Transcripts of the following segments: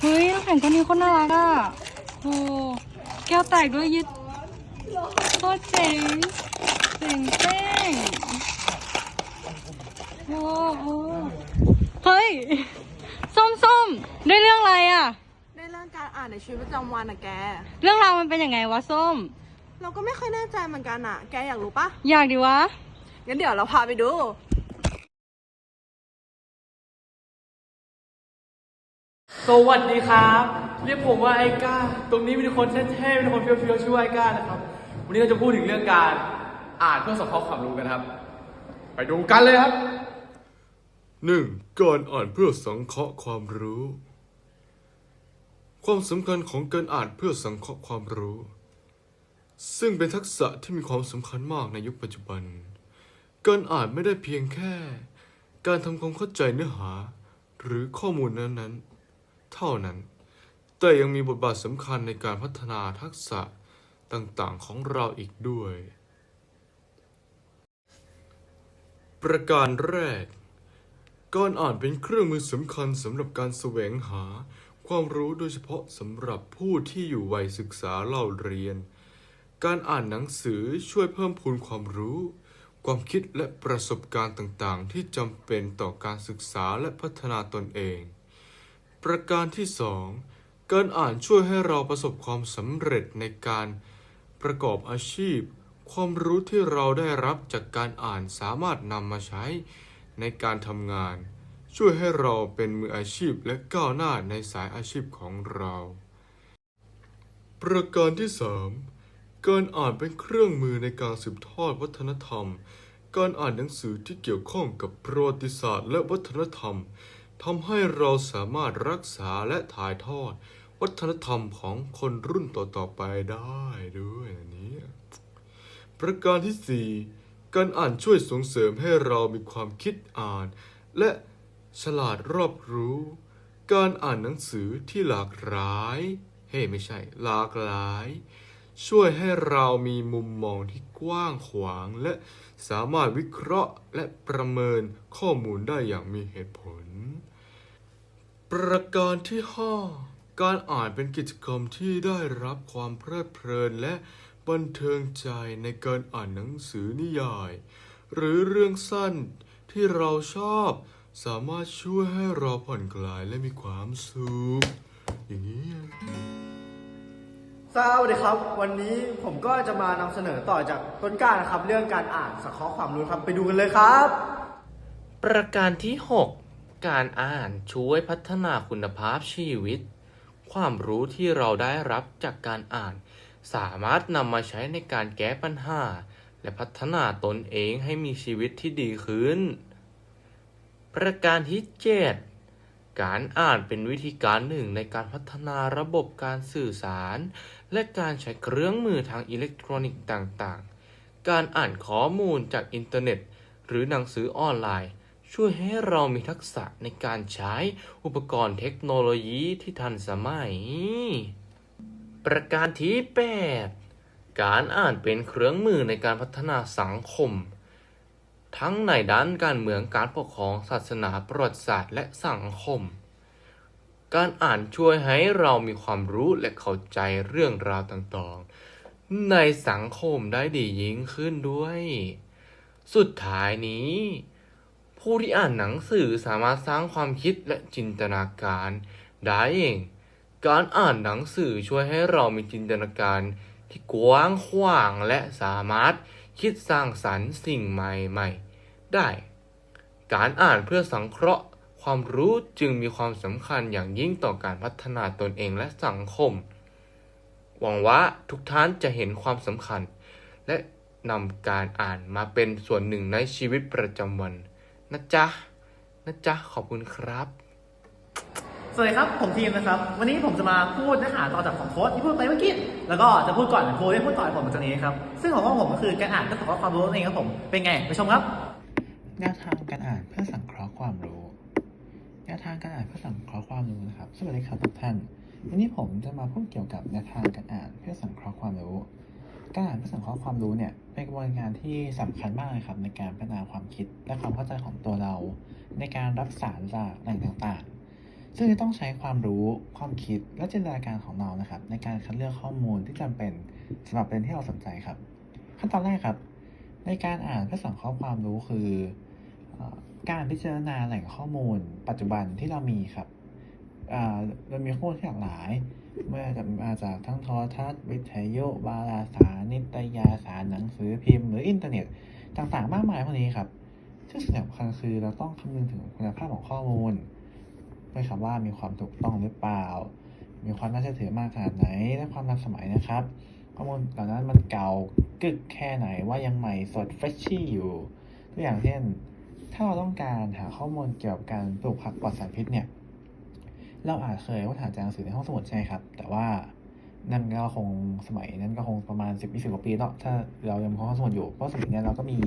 เฮ้ยน้ำแข็งก้อนนี้โคนน่ารักอะโอ้แก้วแตกด้วยยึดโคตรเจ๋งเจ๋งเป้งโอ้โอ้เฮ้ย ส้มส้มได้เรื่องอะไรอะ ในเรื่องการอ่านในชีวิตประจำวันอะแก เรื่องราวมันเป็นยังไงวะส้ม เราก็ไม่ค่อยแน่ใจเหมือนกันอะแกอยากรู้ปะอยากดีวะ งั้นเดี๋ยวเราพาไปดู สวัสดีครับ เรียกผมว่าไอ้ก้า ตรงนี้มีคนเท่ๆมีคนเฟี้ยวๆชื่อว่าไอ้ก้านะครับ วันนี้เราจะพูดถึงเรื่องการอ่านเพื่อสังเคราะห์ความรู้กันครับ ไปดูกันเลยครับหนึ่งการอ่านเพื่อสังเคราะห์ความรู้ ความสำคัญของการอ่านเพื่อสังเคราะห์ความรู้ ซึ่งเป็นทักษะที่มีความสำคัญมากในยุคปัจจุบัน การอ่านไม่ได้เพียงแค่ การทำความเข้าใจเนื้อหา หรือข้อมูลนั้นๆ เท่านั้น แต่ยังมีบทบาทสำคัญในการพัฒนาทักษะต่างๆของเราอีกด้วย ประการแรก การอ่านเป็นเครื่องมือสำคัญสำหรับการแสวงหาความรู้โดยเฉพาะสำหรับผู้ที่อยู่วัยศึกษาเล่าเรียน การอ่านหนังสือช่วยเพิ่มพูนความรู้ ความคิดและประสบการณ์ต่างๆ ที่จำเป็นต่อการศึกษาและพัฒนาตนเอง ประการที่สองการอ่านช่วยให้เราประสบความสำเร็จในการประกอบอาชีพ ความรู้ที่เราได้รับจากการอ่านสามารถนำมาใช้ในการทำงาน ช่วยให้เราเป็นมืออาชีพและก้าวหน้าในสายอาชีพของเรา ประการที่ 3 การอ่านเป็นเครื่องมือในการสืบทอดวัฒนธรรม การอ่านหนังสือที่เกี่ยวข้องกับประวัติศาสตร์และวัฒนธรรม ทำให้เราสามารถรักษาและถ่ายทอด วัฒนธรรมของคนรุ่นต่อๆไปได้ด้วยนี่ประการที่ 4 การอ่านช่วยส่งเสริมให้เรามีความคิดอ่าน และฉลาดรอบรู้ การอ่านหนังสือที่หลากหลาย เฮ้ไม่ใช่ หลากหลาย ช่วยให้เรามีมุมมองที่กว้างขวาง และสามารถวิเคราะห์และประเมินข้อมูลได้อย่างมีเหตุผล ประการที่5การอ่านเป็นกิจกรรมที่ได้รับความเพลิดเพลินและบันเทิงใจในการอ่านหนังสือนิยาย หรือเรื่องสั้นที่เราชอบ สามารถช่วยให้เราผ่อนคลายและมีความสุขอย่างนี้สวัสดีครับ วันนี้ผมก็จะมานำเสนอต่อจากต้นกล้านะครับ เรื่องการอ่านสังเคราะห์ความรู้ครับไปดูกันเลยครับ ประการที่ 6 การอ่านช่วยพัฒนาคุณภาพชีวิต ความรู้ที่เราได้รับจากการอ่าน สามารถนำมาใช้ในการแก้ปัญหา และพัฒนาตนเองให้มีชีวิตที่ดีขึ้น ประการที่7การอ่านเป็นวิธีการหนึ่งในการพัฒนาระบบการสื่อสาร และการใช้เครื่องมือทางอิเล็กทรอนิกส์ต่างๆ การอ่านข้อมูลจากอินเทอร์เน็ต หรือหนังสือออนไลน์ ช่วยให้เรามีทักษะในการใช้อุปกรณ์เทคโนโลยีที่ทันสมัย ประการที่ 8 การอ่านเป็นเครื่องมือในการพัฒนาสังคม ทั้งในด้านการเมืองการปกครองศาสนาประวัติศาสตร์และสังคม การอ่านช่วยให้เรามีความรู้และเข้าใจเรื่องราวต่างๆ ในสังคมได้ดียิ่งขึ้นด้วย สุดท้ายนี้ ผู้ที่อ่านหนังสือสามารถสร้างความคิดและจินตนาการได้เอง การอ่านหนังสือช่วยให้เรามีจินตนาการที่กว้างขวางและสามารถคิดสร้างสรรค์สิ่งใหม่ ๆ ได้ การอ่านเพื่อสังเคราะห์ความรู้จึงมีความสำคัญอย่างยิ่งต่อการพัฒนาตนเองและสังคม หวังว่าทุกท่านจะเห็นความสำคัญ และนำการอ่านมาเป็นส่วนหนึ่งในชีวิตประจำวัน นะจ๊ะนะจ๊ะขอบคุณครับ สวัสดีครับ ผมทีมนะครับ วันนี้ผมจะมาพูดเนื้อหาต่อจากของโค้ดที่พูดไปเมื่อกี้ แล้วก็จะพูดก่อนโค้ดที่พูดต่อจากผมจากนี้ครับ ซึ่งของของผมก็คือการอ่านเพื่อสังเคราะห์ความรู้นั่นเองครับผม เป็นไงไปชมครับ แนวทางการอ่านเพื่อสังเคราะห์ความรู้ แนวทางการอ่านเพื่อสังเคราะห์ความรู้นะครับ สวัสดีครับทุกท่าน วันนี้ผมจะมาพูดเกี่ยวกับแนวทางการอ่านเพื่อสังเคราะห์ความรู้ การอ่านเพื่อสังเคราะห์ความรู้เนี่ยเป็นกระบวนการที่สำคัญมากเลยครับในการพัฒนาความคิดและความเข้าใจของตัวเรา ในการรับสารจากแหล่งต่างๆ ซึ่งจะต้องใช้ความรู้ความคิดและจินตนาการของเรานะครับ ในการคัดเลือกข้อมูลที่จำเป็นสำหรับประเด็นที่เราสนใจครับ ขั้นตอนแรกครับ ในการอ่านเพื่อสังเคราะห์ความรู้คือ การพิจารณาแหล่งข้อมูล ปัจจุบันที่เรามีครับ อ่าเรามีข้อมูลที่หลากหลายไม่ว่าจะมาจากทั้งโทรทัศน์วิทยุวารสารนิตยสารหนังสือพิมพ์ หรืออินเทอร์เน็ตต่างๆ มากมายพวกนี้ครับซึ่งสิ่งสำคัญคือเราต้องคำนึงถึงคุณภาพของข้อมูลด้วยครับว่ามีความถูกต้องหรือเปล่า มีความน่าเชื่อถือมากขนาดไหน และความทันสมัยนะครับ ข้อมูลเหล่านั้นมันเก่ากึกแค่ไหนว่ายังใหม่สดเฟรชชี่อยู่ตัวอย่างเช่น ถ้าเราต้องการหาข้อมูลเกี่ยวกับการปลูกผักปลอดสารพิษเนี่ย เราอาจเคยว่าถามจากหนังสือในห้องสมุดใช่ครับ แต่ว่านั่นก็คงสมัยนั้นก็คงประมาณสิบยี่สิบกว่าปีแล้วถ้าเรายังคงห้องสมุดอยู่ เพราะสมัยนี้เราก็มี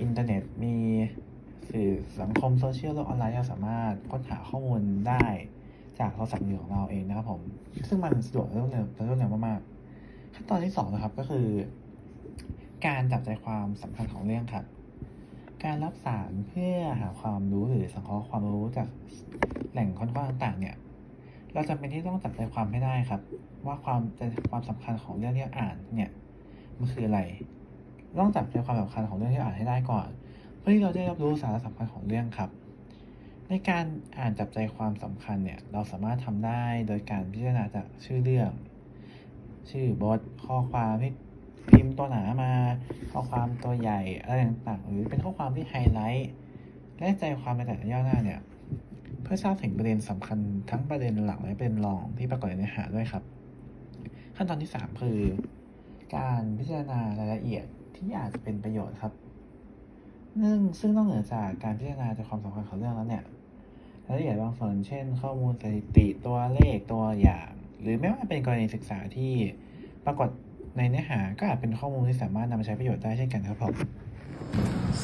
อินเทอร์เน็ตมีสื่อสังคมโซเชียลโลกออนไลน์เราสามารถค้นหาข้อมูลได้จากโทรศัพท์มือของเราเองนะครับผม ซึ่งมันสะดวกและรวดเร็วและรวดเร็วมากๆ ขั้นตอนที่สองนะครับก็คือ การจับใจความสำคัญของเรื่องครับ การรับสารเพื่อหาความรู้หรือสังเคราะห์ความรู้จาก แหล่งค้นคว้าต่างๆเนี่ย เราจำเป็นที่ต้องจับใจความให้ได้ครับ ว่าความใจความสำคัญของเรื่องที่อ่านเนี่ยมันคืออะไร ต้องจับใจความสำคัญของเรื่องที่อ่านให้ได้ก่อน เพื่อที่เราได้รับรู้สาระสำคัญของเรื่องครับ ในการอ่านจับใจความสำคัญเนี่ยเราสามารถทำได้โดยการพิจารณาจากชื่อเรื่อง ชื่อบทข้อความที่พิมพ์ตัวหนามาข้อความตัวใหญ่อะไรต่างๆ หรือเป็นข้อความที่ไฮไลท์และใจความในแต่ละย่อหน้าเนี่ย เพื่อทราบถึงประเด็นสำคัญทั้งประเด็นหลักและประเด็นรองที่ปรากฏในเนื้อหาด้วยครับ ขั้นตอนที่ 3 คือ การพิจารณารายละเอียดที่อาจจะเป็นประโยชน์ครับซึ่งซึ่งนอกเหนือจากการพิจารณาจากความสำคัญของเรื่องแล้วเนี่ยรายละเอียดบางส่วนเช่น ข้อมูลสถิติตัวเลขตัวอย่าง หรือไม่ว่าเป็นกรณีศึกษาที่ปรากฏในเนื้อหาก็อาจเป็นข้อมูลที่สามารถนำมาใช้ประโยชน์ได้เช่นกันครับผม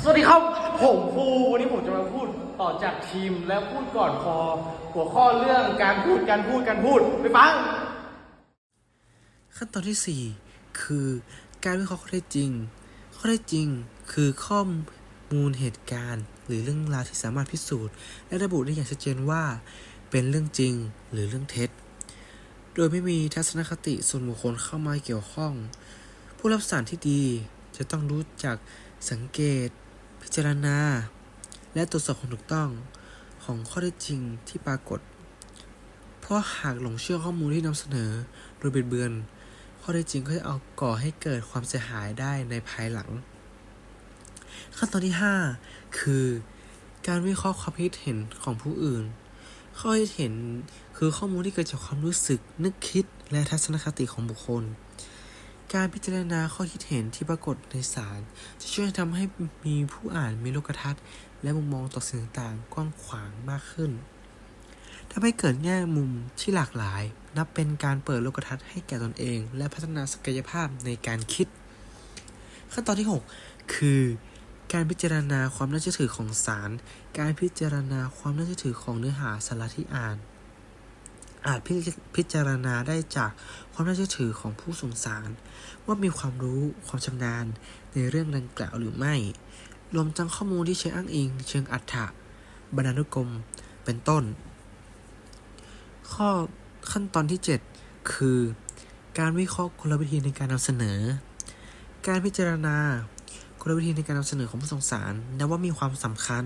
สวัสดีครับ ผมภูวันนี้ผมจะมาพูด ต่อจากทีมและพูดก่อนพอ หัวข้อเรื่องการพูดการพูดการพูดไปฟัง ขั้นตอนที่ 4 คือการวิเคราะห์ข้อเท็จจริง ข้อเท็จจริงคือข้อมูลเหตุการณ์ หรือเรื่องราวที่สามารถพิสูจน์ และระบุได้อย่างชัดเจนว่า เป็นเรื่องจริงหรือเรื่องเท็จ โดยไม่มีทัศนคติส่วนบุคคลเข้ามาเกี่ยวข้อง ผู้รับสารที่ดีจะต้องรู้จักสังเกต พิจารณา และตรวจสอบความถูกต้องของข้อเท็จจริงที่ปรากฏ เพราะหากหลงเชื่อข้อมูลที่นำเสนอโดยบิดเบือน ข้อเท็จจริงก็จะเอาก่อให้เกิดความเสียหายได้ในภายหลัง ขั้นตอนที่ 5 คือ การวิเคราะห์ความคิดเห็นของผู้อื่น ข้อคิดเห็นคือข้อมูลที่เกิดจากความรู้สึก นึกคิด และทัศนคติของบุคคล การพิจารณาข้อคิดเห็นที่ปรากฏในสารจะช่วยทำให้มีผู้อ่านมีโลกทัศน์ และมุมมองต่อสิ่งต่างๆ กว้างขวางมากขึ้นทำให้เกิดแง่มุมที่หลากหลาย นับเป็นการเปิดโลกทัศน์ให้แก่ตนเอง และพัฒนาศักยภาพในการคิด ขั้นตอนที่ 6 คือการพิจารณาความน่าเชื่อถือของสาร การพิจารณาความน่าเชื่อถือของเนื้อหาสาระที่อ่าน อาจพิจพิจารณาได้จากความน่าเชื่อถือของผู้ส่งสาร ว่ามีความรู้ความชำนาญในเรื่องดังกล่าวหรือไม่ รวมทั้งข้อมูลที่ใช้อ้างอิง เชิงอัฏฐะบรรณานุกรม เป็นต้น ข้อขั้นตอนที่ 7 คือ การวิเคราะห์กลวิธีในการนำเสนอ การพิจารณากลวิธีในการนำเสนอของผู้ส่งสารนับว่ามีความสำคัญ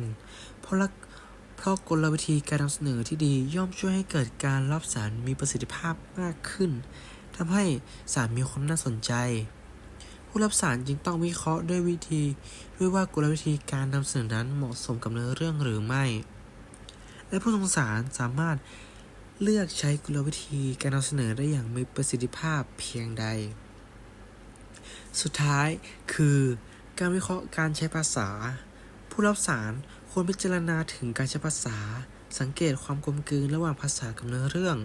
เพราะละเพราะกลวิธีการนำเสนอที่ดีย่อมช่วยให้เกิดการรับสารมีประสิทธิภาพมากขึ้นทำให้สารมีความน่าสนใจ ผู้รับสารจึงต้องวิเคราะห์ด้วยวิธี ด้วยว่ากลวิธีการนำเสนอนั้นเหมาะสมกับเนื้อเรื่องหรือไม่ และผู้ส่งสารสามารถเลือกใช้กลวิธีการนำเสนอได้อย่างมีประสิทธิภาพเพียงใด สุดท้ายคือการวิเคราะห์การใช้ภาษา ผู้รับสารควรพิจารณาถึงการใช้ภาษา สังเกตความกลมกลืนระหว่างภาษากับเนื้อเรื่อง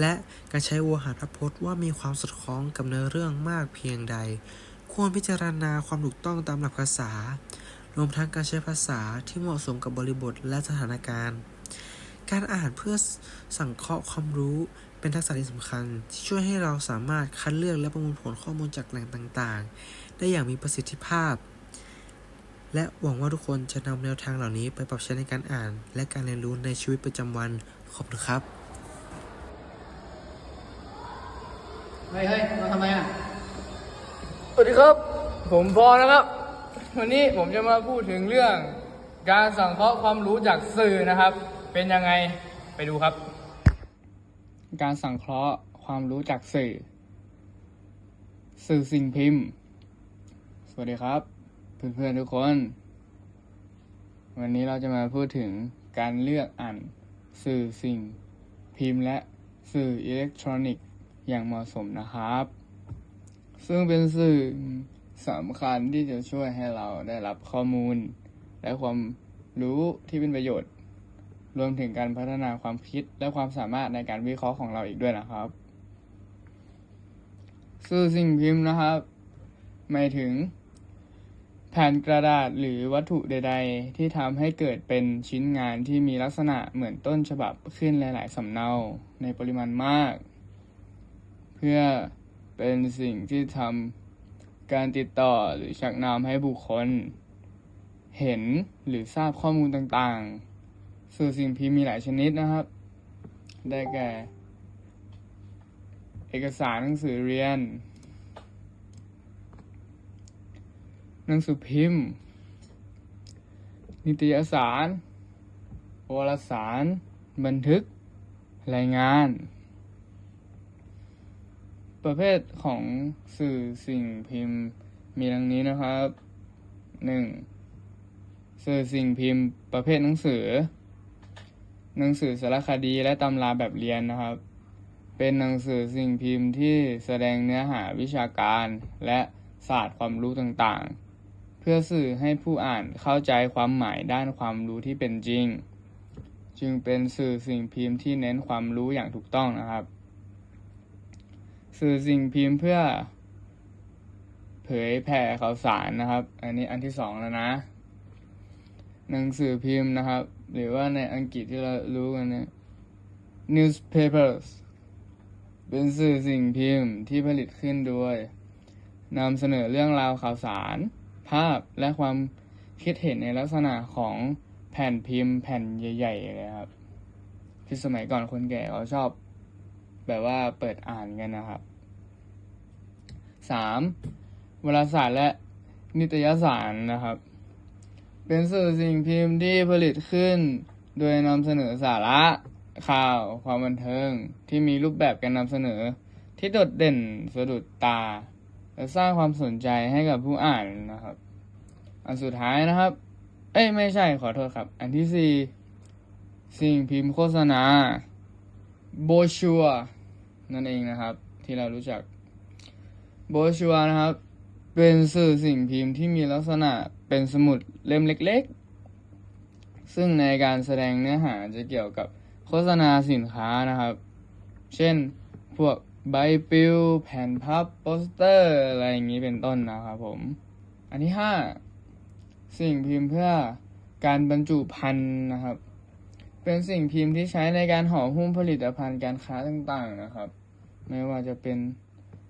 และการใช้โวหารพพจน์ว่ามีความสอดคล้องกับเนื้อเรื่องมากเพียงใด ควรพิจารณาความถูกต้องตามหลักภาษา รวมทั้งการใช้ภาษาที่เหมาะสมกับบริบทและสถานการณ์ การอ่านเพื่อสังเคราะห์ความรู้เป็นทักษะที่สำคัญ ที่ช่วยให้เราสามารถคัดเลือกและประมวลผลข้อมูลจากแหล่งต่างๆ ได้อย่างมีประสิทธิภาพ และหวังว่าทุกคนจะนำแนวทางเหล่านี้ไปปรับใช้ในการอ่าน และการเรียนรู้ในชีวิตประจำวันขอบคุณครับเฮ้ยเฮ้ยเราทำไมอะ สวัสดีครับ ผมพอนะครับ วันนี้ผมจะมาพูดถึงเรื่องการสังเคราะห์ความรู้จากสื่อนะครับ เป็นยังไงไปดูครับ การสังเคราะห์ความรู้จากสื่อ สื่อสิ่งพิมพ์ สวัสดีครับ เพื่อนๆทุกคน วันนี้เราจะมาพูดถึงการเลือกอ่านสื่อสิ่งพิมพ์และสื่ออิเล็กทรอนิกส์อย่างเหมาะสมนะครับ ซึ่งเป็นสื่อสำคัญที่จะช่วยให้เราได้รับข้อมูล และความรู้ที่เป็นประโยชน์ รวมถึงการพัฒนาความคิดและความสามารถในการวิเคราะห์ของเราอีกด้วยนะครับ สื่อสิ่งพิมพ์นะครับหมายถึง แผ่นกระดาษหรือวัตถุใด ๆ ที่ทำให้เกิดเป็นชิ้นงานที่มีลักษณะเหมือนต้นฉบับขึ้นหลาย ๆสำเนาในปริมาณมาก เพื่อ เป็นสิ่งที่ทำการติดต่อหรือชักนำให้บุคคล เห็นหรือทราบข้อมูลต่างๆ สื่อสิ่งพิมพ์มีหลายชนิดนะครับ ได้แก่ เอกสารหนังสือเรียน หนังสือพิมพ์ นิตยสารวารสาร บันทึก รายงาน ประเภทของสื่อสิ่งพิมพ์มีดังนี้นะครับหนึ่งสื่อสิ่งพิมพ์ ประเภทหนังสือ หนังสือสารคดีและตำราแบบเรียนนะครับ เป็นหนังสือสิ่งพิมพ์ที่แสดงเนื้อหาวิชาการและศาสตร์ความรู้ต่างๆ เพื่อสื่อให้ผู้อ่านเข้าใจความหมายด้านความรู้ที่เป็นจริง จึงเป็นสื่อสิ่งพิมพ์ที่เน้นความรู้อย่างถูกต้องนะครับ สื่อสิ่งพิมพ์เพื่อ เผยแผ่ข่าวสารนะครับ อันนี้อันที่สองแล้วนะ หนังสือพิมพ์นะครับ หรือว่าในอังกฤษที่เรารู้กันเนี่ย newspapers เป็นสื่อสิ่งพิมพ์ที่ผลิตขึ้นโดยนำเสนอเรื่องราวข่าวสาร ภาพและความคิดเห็นในลักษณะของแผ่นพิมพ์แผ่นใหญ่ ๆ เลยครับ ที่สมัยก่อนคนแก่เขาชอบ แบบว่าเปิดอ่านกันนะครับสามวารสารและนิตยสารนะครับ เป็นสื่อสิ่งพิมพ์ที่ผลิตขึ้น โดยนำเสนอสาระ ข่าว ความบันเทิง ที่มีรูปแบบการนำเสนอ ที่โดดเด่นสะดุดตา และสร้างความสนใจให้กับผู้อ่านนะครับ อันสุดท้ายนะครับ เอ้ยไม่ใช่ขอโทษครับ อันที่สี่สิ่งพิมพ์โฆษณาโบชัว นั่นเองนะครับ ที่เรารู้จักโบชัวนะครับ เป็นสื่อสิ่งพิมพ์ที่มีลักษณะเป็นสมุดเล่มเล็กๆ ซึ่งในการแสดงเนื้อหาจะเกี่ยวกับโฆษณาสินค้านะครับ เช่นพวกใบปลิวแผ่นพับโปสเตอร์อะไรอย่างนี้เป็นต้นนะครับผม อันที่ห้าสิ่งพิมพ์เพื่อการบรรจุภัณฑ์นะครับ เป็นสิ่งพิมพ์ที่ใช้ในการห่อหุ้มผลิตภัณฑ์การค้าต่างๆนะครับ ไม่ว่าจะเป็น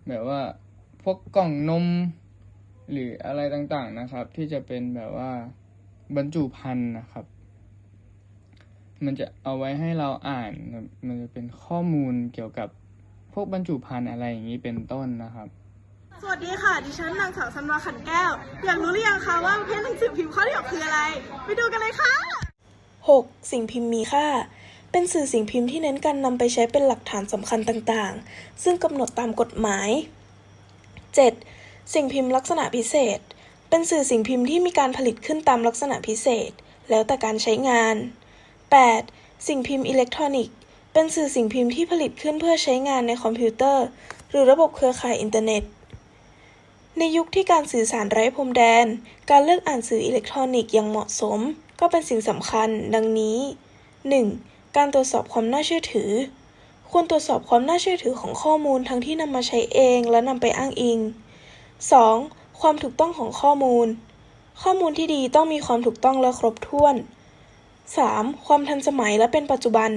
แบบว่าพวกกล่องนมหรืออะไรต่างๆนะครับ ที่จะเป็นแบบว่าบรรจุภัณฑ์นะครับ มันจะเอาไว้ให้เราอ่านครับมันจะเป็นข้อมูลเกี่ยวกับพวกบรรจุภัณฑ์อะไรอย่างนี้เป็นต้นนะครับ สวัสดีค่ะ ดิฉันนางสาวสันวาขันแก้ว อยากรู้หรือยังคะว่าประเภทหนังสือพิมพ์ข้อที่หกคืออะไร ไปดูกันเลยค่ะ 6. สิ่งพิมพ์มีค่า เป็นสื่อสิ่งพิมพ์ที่เน้นการนำไปใช้เป็นหลักฐานสำคัญต่างๆ ซึ่งกำหนดตามกฎหมาย 7. สิ่งพิมพ์ลักษณะพิเศษ เป็นสื่อสิ่งพิมพ์ที่มีการผลิตขึ้นตามลักษณะพิเศษ แล้วแต่การใช้งาน 8. สิ่งพิมพ์อิเล็กทรอนิกส์เป็นสื่อสิ่งพิมพ์ที่ผลิตขึ้นเพื่อใช้งานในคอมพิวเตอร์ หรือระบบเครือข่ายอินเทอร์เน็ต ในยุคที่การสื่อสารไร้พรมแดน การเลือกอ่านสื่ออิเล็กทรอนิกส์อย่างเหมาะสม ก็เป็นสิ่งสำคัญ ดังนี้ 1. การตรวจสอบความน่าเชื่อถือ ควรตรวจสอบความน่าเชื่อถือของข้อมูลทั้งที่นำมาใช้เองและนำไปอ้างอิง 2. ความถูกต้องของข้อมูล ข้อมูลที่ดีต้องมีความถูกต้องและครบถ้วน 3. ความทันสมัยและเป็นปัจจุบัน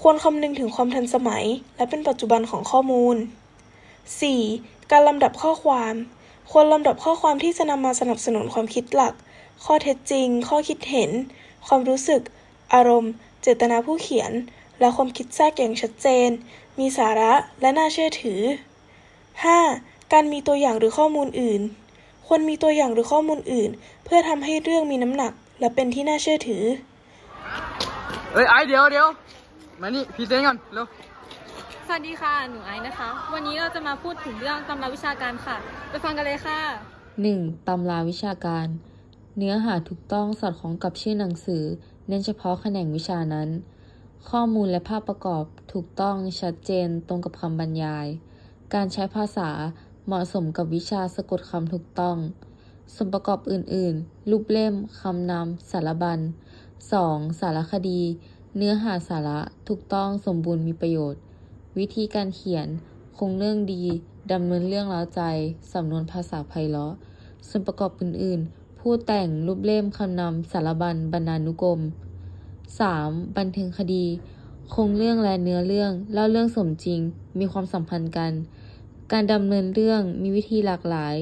ควรคำนึงถึงความทันสมัยและเป็นปัจจุบันของข้อมูล 4. การลำดับข้อความ ควรลำดับข้อความที่จะนำมาสนับสนุนความคิดหลัก ข้อเท็จจริง ข้อคิดเห็น ความรู้สึก อารมณ์ เจตนาผู้เขียน และความคิดแทรกอย่างชัดเจน มีสาระและน่าเชื่อถือ 5. การมีตัวอย่างหรือข้อมูลอื่น ควรมีตัวอย่างหรือข้อมูลอื่น เพื่อทำให้เรื่องมีน้ำหนัก และเป็นที่น่าเชื่อถือ เอ้ยไอเดี๋ยวเดี๋ยวมานี่พรีเซนต์ก่อนเร็วสวัสดีค่ะ หนูไอซ์นะคะ วันนี้เราจะมาพูดถึงเรื่องตำราวิชาการค่ะ ไปฟังกันเลยค่ะ 1. ตำราวิชาการ เนื้อหาถูกต้องสอดคล้องกับชื่อหนังสือ เน้นเฉพาะแขนงวิชานั้น ข้อมูลและภาพประกอบถูกต้องชัดเจนตรงกับคำบรรยาย การใช้ภาษาเหมาะสมกับวิชาสะกดคำถูกต้อง ส่วนประกอบอื่นๆ รูปเล่ม คำนำ สารบัญ 2. สารคดี เนื้อหาสาระถูกต้องสมบูรณ์มีประโยชน์ วิธีการเขียน คงเรื่องดี ดำเนินเรื่องเล้าใจ สำนวนภาษาไพเราะ ส่วนประกอบอื่นๆ ผู้แต่งรูปเล่มคำนำสารบัญบรรณานุกรม 3. บันเทิงคดี คงเรื่องและเนื้อเรื่อง เล่าเรื่องสมจริง มีความสัมพันธ์กัน การดำเนินเรื่องมีวิธีหลากหลาย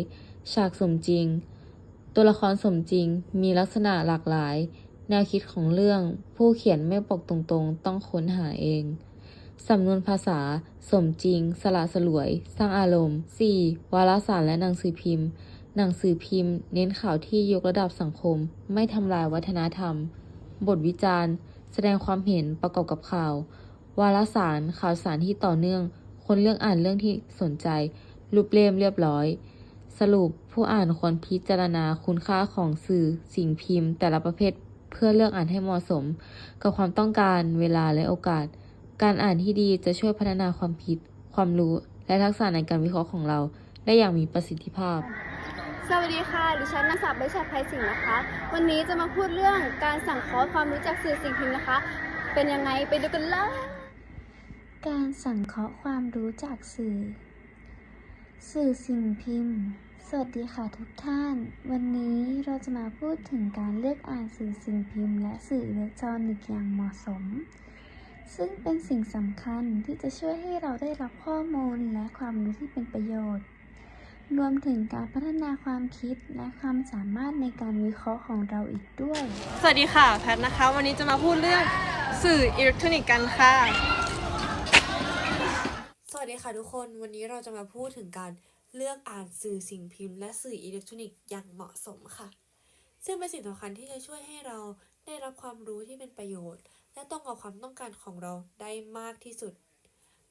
ฉากสมจริง ตัวละครสมจริง มีลักษณะหลากหลาย แนวคิดของเรื่อง ผู้เขียนไม่บอกตรงๆ ต้องค้นหาเองสำนวนภาษา สมจริง สละสลวย สร้างอารมณ์ 4. วารสารและหนังสือพิมพ์ หนังสือพิมพ์ เน้นข่าวที่ยกระดับสังคม ไม่ทำลายวัฒนธรรม บทวิจารณ์ แสดงความเห็นประกอบกับข่าว วารสาร ข่าวสารที่ต่อเนื่อง คนเลือกอ่านเรื่องที่สนใจ รูปเล่มเรียบร้อย สรุปผู้อ่านควรพิจารณาคุณค่าของสื่อสิ่งพิมพ์ แต่ละประเภทเพื่อเลือกอ่านให้เหมาะสม กับความต้องการเวลาและโอกาส การอ่านที่ดีจะช่วยพัฒนาความคิด ความรู้ และทักษะในการวิเคราะห์ของเรา ได้อย่างมีประสิทธิภาพ สวัสดีค่ะ ดิฉันนางสาวใบชัดไพสิงห์นะคะ วันนี้จะมาพูดเรื่องการสั่งเคราะความรู้จากสื่อสิ่งพิมพ์นะคะ เป็นยังไงไปดูกันเลย การสั่งเคราะห์ความรู้จากสื่อ สื่อสิ่งพิมพ์ สวัสดีค่ะทุกท่าน วันนี้เราจะมาพูดถึงการเลือกอ่านสื่อสิ่งพิมพ์ และสื่ออิเล็กทรอนิกส์อย่างเหมาะสม ซึ่งเป็นสิ่งสำคัญที่จะช่วยให้เราได้รับข้อมูลและความรู้ที่เป็นประโยชน์ รวมถึงการพัฒนาความคิดและความสามารถในการวิเคราะห์ของเราอีกด้วย สวัสดีค่ะ แพทนะคะ วันนี้จะมาพูดเรื่องสื่ออิเล็กทรอนิกส์กันค่ะ สวัสดีค่ะทุกคน วันนี้เราจะมาพูดถึงการเลือกอ่านสื่อสิ่งพิมพ์ และสื่ออิเล็กทรอนิกส์อย่างเหมาะสมค่ะ ซึ่งเป็นสิ่งสำคัญที่จะช่วยให้เราได้รับความรู้ที่เป็นประโยชน์ และตรงกับความต้องการของเราได้มากที่สุด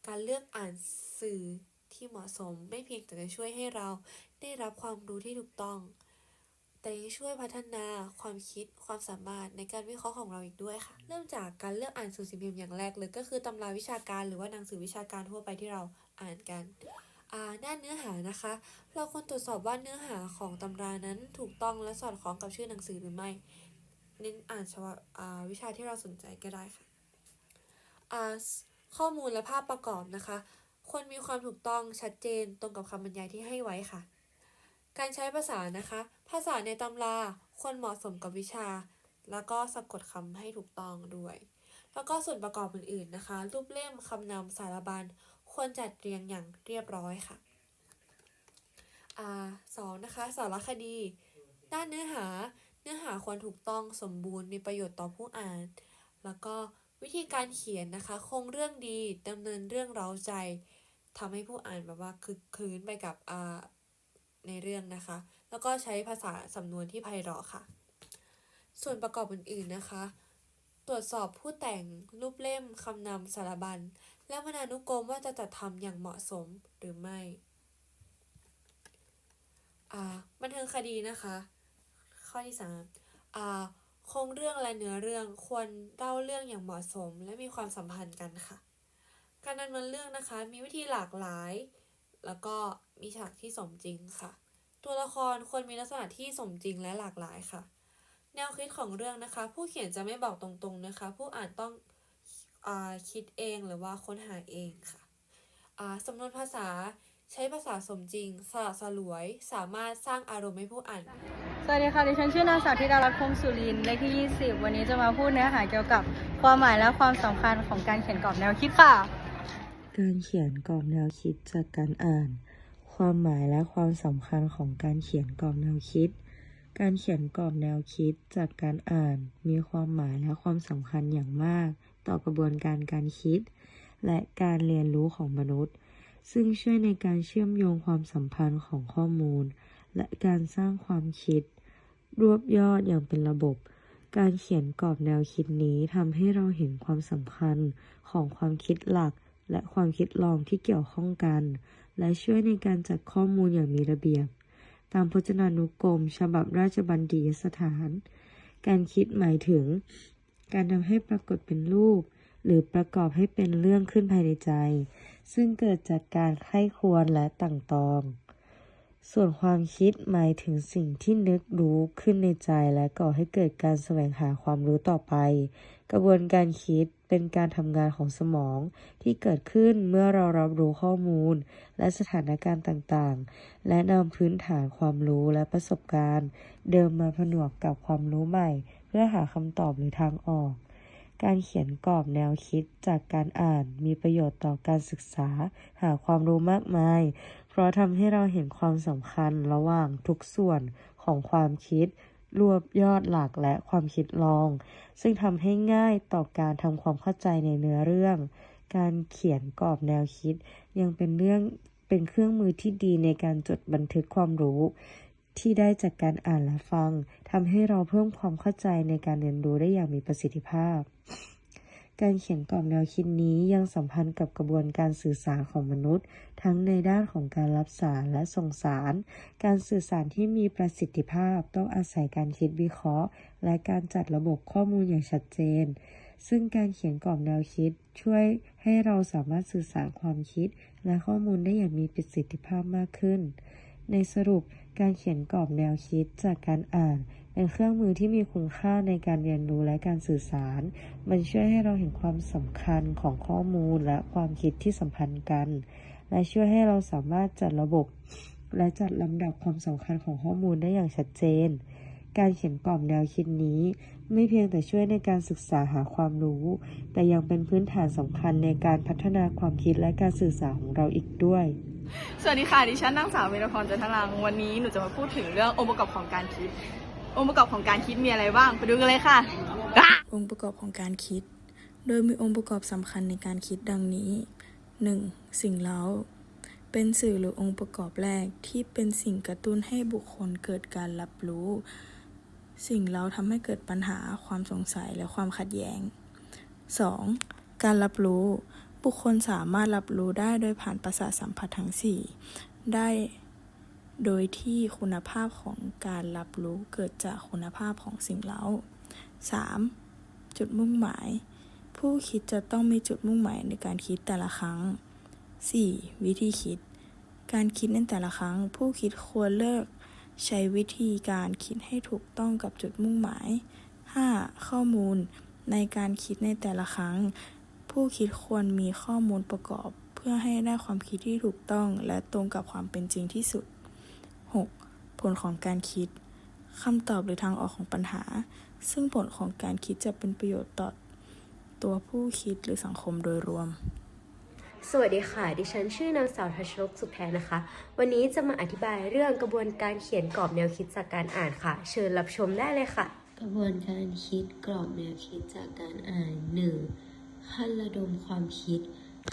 การเลือกอ่านสื่อ ที่เหมาะสมไม่เพียงแต่จะช่วยให้เราได้รับความรู้ที่ถูกต้อง แต่ยังช่วยพัฒนาความคิดความสามารถในการวิเคราะห์ของเราอีกด้วยค่ะ เริ่มจากการเลือกอ่านสื่อสิ่งพิมพ์อย่างแรกเลยก็คือตำราวิชาการหรือว่าหนังสือวิชาการทั่วไปที่เราอ่านกันอ่าด้านเนื้อหานะคะ เราควรตรวจสอบว่าเนื้อหาของตำรานั้นถูกต้องและสอดคล้องกับชื่อหนังสือหรือไม่ เน้นอ่านเฉพาะอ่าวิชาที่เราสนใจก็ได้ค่ะอ่าข้อมูลและภาพประกอบนะคะ ควรมีความถูกต้องชัดเจนตรงกับคำบรรยายที่ให้ไว้ค่ะ การใช้ภาษานะคะ ภาษาในตำราควรเหมาะสมกับวิชา แล้วก็สะกดคำให้ถูกต้องด้วย แล้วก็ส่วนประกอบอื่นๆนะคะ รูปเล่มคำนำสารบัญควรจัดเรียงอย่างเรียบร้อยค่ะอ่าสองนะคะสารคดี ด้านเนื้อหา เนื้อหาควรถูกต้องสมบูรณ์มีประโยชน์ต่อผู้อ่าน แล้วก็วิธีการเขียนนะคะ คงเรื่องดีดำเนินเรื่องเร้าใจ ทำให้ผู้อ่านแบบว่าคึกคืนไปกับอ่าในเรื่องนะคะ แล้วก็ใช้ภาษาสำนวนที่ไพเราะค่ะ ส่วนประกอบอื่นๆนะคะ ตรวจสอบผู้แต่งรูปเล่มคำนำสารบัญ และวรรณานุกรมว่าจะจัดทำอย่างเหมาะสมหรือไม่อ่าบันเทิงคดีนะคะ ข้อที่สามอ่าโครงเรื่องและเนื้อเรื่องควรเล่าเรื่องอย่างเหมาะสม และมีความสัมพันธ์กันค่ะ การดำเนินเรื่องนะคะมีวิธีหลากหลาย แล้วก็มีฉากที่สมจริงค่ะ ตัวละครควรมีลักษณะที่สมจริงและหลากหลายค่ะ แนวคิดของเรื่องนะคะ ผู้เขียนจะไม่บอกตรงๆนะคะ ผู้อ่านต้องอาคิดเองหรือว่าค้นหาเองค่ะอ่าสำนวนภาษาใช้ภาษาสมจริงสละสลวย สามารถสร้างอารมณ์ให้ผู้อ่าน สวัสดีค่ะ ดิฉันชื่อนางสาวธิดารัตน์พรหมสุรินเลขที่ 20 วันนี้จะมาพูดเนื้อหาเกี่ยวกับความหมายและความสำคัญของการเขียนกรอบแนวคิดค่ะ การเขียนกรอบแนวคิดจากการอ่าน ความหมายและความสำคัญของการเขียนกรอบแนวคิด การเขียนกรอบแนวคิดจากการอ่าน มีความหมายและความสำคัญอย่างมาก ต่อกระบวนการการคิด และการเรียนรู้ของมนุษย์ ซึ่งช่วยในการเชื่อมโยงความสัมพันธ์ของข้อมูล และการสร้างความคิด รวบยอดอย่างเป็นระบบการเขียนกรอบแนวคิดนี้ทำให้เราเห็นความสำคัญของความคิดหลัก และความคิดรองที่เกี่ยวข้องกัน และช่วยในการจัดข้อมูลอย่างมีระเบียบ ตามพจนานุกรม ฉบับราชบัณฑิตยสถาน การคิดหมายถึง การทำให้ปรากฏเป็นรูป หรือประกอบให้เป็นเรื่องขึ้นภายในใจ ซึ่งเกิดจากการไข้ควรและต่างตอง ส่วนความคิดหมายถึงสิ่งที่นึกรู้ขึ้นในใจและก่อให้เกิดการแสวงหาความรู้ต่อไป กระบวนการคิดเป็นการทำงานของสมองที่เกิดขึ้นเมื่อเรารับรู้ข้อมูล และสถานการณ์ต่างๆ และนำพื้นฐานความรู้และประสบการณ์ เดิมมาผนวกกับความรู้ใหม่ เพื่อหาคำตอบหรือทางออก การเขียนกรอบแนวคิดจากการอ่านมีประโยชน์ต่อการศึกษา หาความรู้มากมาย เพราะทำให้เราเห็นความสำคัญระหว่างทุกส่วนของความคิด รวบยอดหลักและความคิดลอง ซึ่งทำให้ง่ายต่อการทำความเข้าใจในเนื้อเรื่อง การเขียนกรอบแนวคิด ยังเป็นเรื่องเป็นเครื่องมือที่ดีในการจดบันทึกความรู้ ที่ได้จากการอ่านและฟังทำให้เราเพิ่มความเข้าใจในการเรียนรู้ได้อย่างมีประสิทธิภาพ การเขียนกรอบแนวคิดนี้ยังสัมพันธ์กับกระบวนการสื่อสารของมนุษย์ ทั้งในด้านของการรับสารและส่งสาร การสื่อสารที่มีประสิทธิภาพต้องอาศัยการคิดวิเคราะห์ และการจัดระบบข้อมูลอย่างชัดเจน ซึ่งการเขียนกรอบแนวคิดช่วยให้เราสามารถสื่อสารความคิด และข้อมูลได้อย่างมีประสิทธิภาพมากขึ้น ในสรุปการเขียนกรอบแนวคิดจากการอ่าน เป็นเครื่องมือที่มีคุณค่าในการเรียนรู้และการสื่อสาร มันช่วยให้เราเห็นความสำคัญของข้อมูลและความคิดที่สัมพันธ์กัน และช่วยให้เราสามารถจัดระบบ และจัดลำดับความสำคัญของข้อมูลได้อย่างชัดเจน การเขียนกรอบแนวคิดนี้ ไม่เพียงแต่ช่วยในการศึกษาหาความรู้ แต่ยังเป็นพื้นฐานสำคัญในการพัฒนาความคิดและการสื่อสารของเราอีกด้วยสวัสดีค่ะ ดิฉันนางสาวเวรพรจันทรัง วันนี้หนูจะมาพูดถึงเรื่ององค์ประกอบของการคิด องค์ประกอบของการคิดมีอะไรบ้างไปดูกันเลยค่ะ องค์ประกอบของการคิด โดยมีองค์ประกอบสำคัญในการคิดดังนี้ 1. สิ่งเล้า เป็นสื่อหรือองค์ประกอบแรกที่เป็นสิ่งกระตุ้นให้บุคคลเกิดการรับรู้ สิ่งเล้าทำให้เกิดปัญหาความสงสัยและความขัดแย้ง 2. การรับรู้ บุคคลสามารถรับรู้ได้โดยผ่านประสาทสัมผัสทั้ง 4 ได้ โดยที่คุณภาพของการรับรู้เกิดจากคุณภาพของสิ่งเล้า 3. จุดมุ่งหมาย ผู้คิดจะต้องมีจุดมุ่งหมายในการคิดแต่ละครั้ง 4. วิธีคิด การคิดในแต่ละครั้ง ผู้คิดควรเลือกใช้วิธีการคิดให้ถูกต้องกับจุดมุ่งหมาย 5. ข้อมูล ในการคิดในแต่ละครั้ง ผู้คิดควรมีข้อมูลประกอบ เพื่อให้ได้ความคิดที่ถูกต้องและตรงกับความเป็นจริงที่สุด 6. ผลของการคิดคำตอบหรือทางออกของปัญหา ซึ่งผลของการคิดจะเป็นประโยชน์ต่อตัวผู้คิดหรือสังคมโดยรวม สวัสดีค่ะ ดิฉันชื่อนางสาวทัชนกสุขแทนนะคะ วันนี้จะมาอธิบายเรื่องกระบวนการเขียนกรอบแนวคิดจากการอ่านค่ะ เชิญรับชมได้เลยค่ะ กระบวนการคิดกรอบแนวคิดจากการอ่าน 1. ขั้นระดมความคิด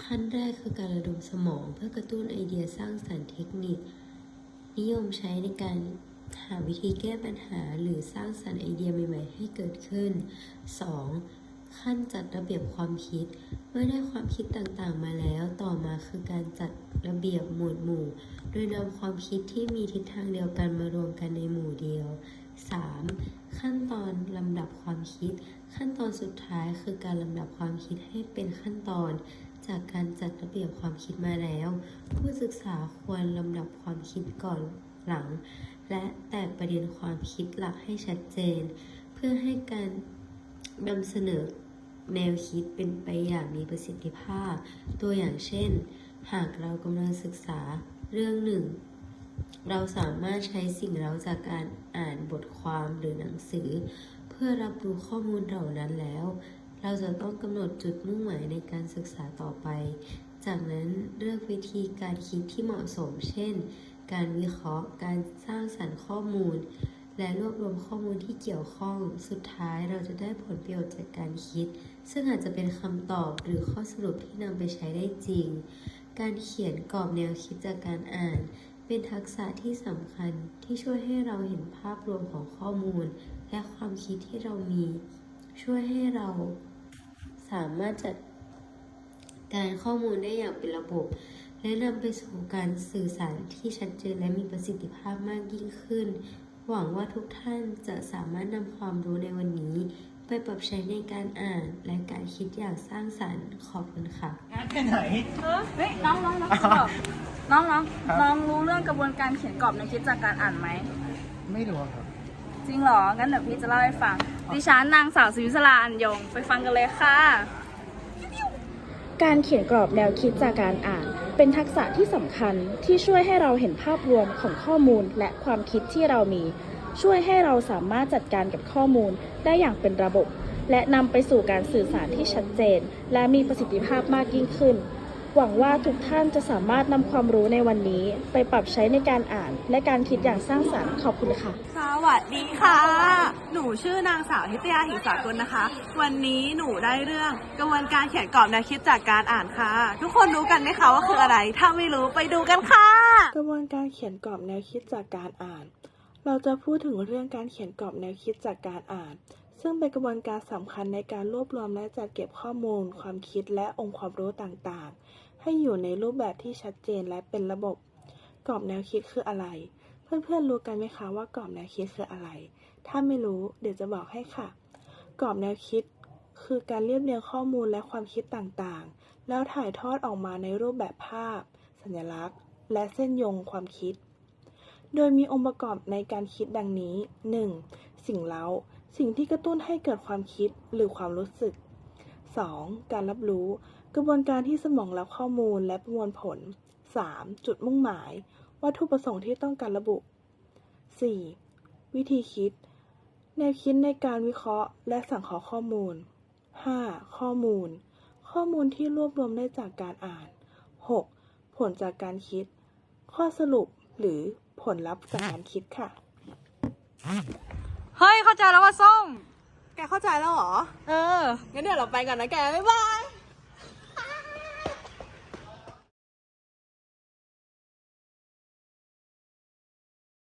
ขั้นแรกคือการระดมสมอง เพื่อกระตุ้นไอเดียสร้างสรรค์เทคนิค นิยมใช้ในการหาวิธีแก้ปัญหาหรือสร้างสรรค์ไอเดียใหม่ ๆ ให้เกิดขึ้น 2. ขั้นจัดระเบียบความคิด เมื่อได้ความคิดต่างๆมาแล้ว ต่อมาคือการจัดระเบียบหมวดหมู่ โดยนำความคิดที่มีทิศทางเดียวกันมารวมกันในหมู่เดียว 3. ขั้นตอนลำดับความคิด ขั้นตอนสุดท้ายคือการลำดับความคิดให้เป็นขั้นตอน จากการจัดระเบียบความคิดมาแล้ว ผู้ศึกษาควรลำดับความคิดก่อนหลัง และแตกประเด็นความคิดหลักให้ชัดเจน เพื่อให้การนำเสนอแนวคิดเป็นไปอย่างมีประสิทธิภาพ ตัวอย่างเช่น หากเรากำลังศึกษาเรื่องหนึ่ง เราสามารถใช้สิ่งเราจากการอ่านบทความหรือหนังสือ เพื่อรับรู้ข้อมูลเหล่านั้นแล้ว เราจะต้องกำหนดจุดมุ่งหมายในการศึกษาต่อไป จากนั้นเลือกวิธีการคิดที่เหมาะสม เช่น การวิเคราะห์ การสร้างสรรค์ข้อมูล และรวบรวมข้อมูลที่เกี่ยวข้อง สุดท้ายเราจะได้ผลประโยชน์จากการคิด ซึ่งอาจจะเป็นคำตอบหรือข้อสรุปที่นำไปใช้ได้จริง การเขียนกรอบแนวคิดจากการอ่าน เป็นทักษะที่สำคัญที่ช่วยให้เราเห็นภาพรวมของข้อมูล และความคิดที่เรามี ช่วยให้เรา สามารถจัดการข้อมูลได้อย่างเป็นระบบ และนำไปสู่การสื่อสารที่ชัดเจนและมีประสิทธิภาพมากยิ่งขึ้น หวังว่าทุกท่านจะสามารถนำความรู้ในวันนี้ ไปปรับใช้ในการอ่านและการคิดอย่างสร้างสรรค์ขอบคุณค่ะแค่ไหนเออเฮ้ยน้องน้องน้องน้องน้องน้องรู้เรื่องกระบวนการเขียนกรอบแนวคิดจากการอ่านไหม ไม่รู้ครับ จริงเหรอ งั้นเดี๋ยวพี่จะเล่าให้ฟัง ดิฉันนางสาวสุวิศราอัญยง ไปฟังกันเลยค่ะ การเขียนกรอบแนวคิดจากการอ่าน เป็นทักษะที่สำคัญที่ช่วยให้เราเห็นภาพรวมของข้อมูลและความคิดที่เรามี ช่วยให้เราสามารถจัดการกับข้อมูลได้อย่างเป็นระบบ และนำไปสู่การสื่อสารที่ชัดเจน และมีประสิทธิภาพมากยิ่งขึ้น หวังว่าทุกท่านจะสามารถนำความรู้ในวันนี้ ไปปรับใช้ในการอ่าน และการคิดอย่างสร้างสรรค์ขอบคุณค่ะ สวัสดีค่ะ หนูชื่อนางสาวทิตยาหิสากลนะคะ วันนี้หนูได้เรื่องกระบวนการเขียนกรอบแนวคิดจากการอ่านค่ะ ทุกคนรู้กันไหมคะว่าคืออะไร ถ้าไม่รู้ไปดูกันค่ะ กระบวนการเขียนกรอบแนวคิดจากการอ่าน เราจะพูดถึงเรื่องการเขียนกรอบแนวคิดจากการอ่านซึ่งเป็นกระบวนการสำคัญในการรวบรวมและจัดเก็บข้อมูล ความคิดและองค์ความรู้ต่างๆ ให้อยู่ในรูปแบบที่ชัดเจนและเป็นระบบ กรอบแนวคิดคืออะไร เพื่อนๆรู้กันไหมคะว่ากรอบแนวคิดคืออะไร ถ้าไม่รู้เดี๋ยวจะบอกให้ค่ะ กรอบแนวคิดคือการเรียบเรียงข้อมูลและความคิดต่างๆ แล้วถ่ายทอดออกมาในรูปแบบภาพ สัญลักษณ์ และเส้นโยงความคิด โดยมีองค์ประกอบในการคิดดังนี้ 1. สิ่งเล้า สิ่งที่กระตุ้นให้เกิดความคิดหรือความรู้สึก 2. การรับรู้ กระบวนการที่สมองรับข้อมูลและประมวลผล 3. จุดมุ่งหมาย วัตถุประสงค์ที่ต้องการระบุ 4. วิธีคิด แนวคิดในการวิเคราะห์ และสังเคราะห์ข้อมูล 5. ข้อมูล ข้อมูลที่รวบรวมได้จากการอ่าน 6. ผลจากการคิด ข้อสรุปหรือผลลัพธ์จากการคิดค่ะ เฮ้ย เข้าใจแล้วว่าส้ม แกเข้าใจแล้วเหรอ เออ งั้นเดี๋ยวเราไปก่อนนะแก บ๊ายบาย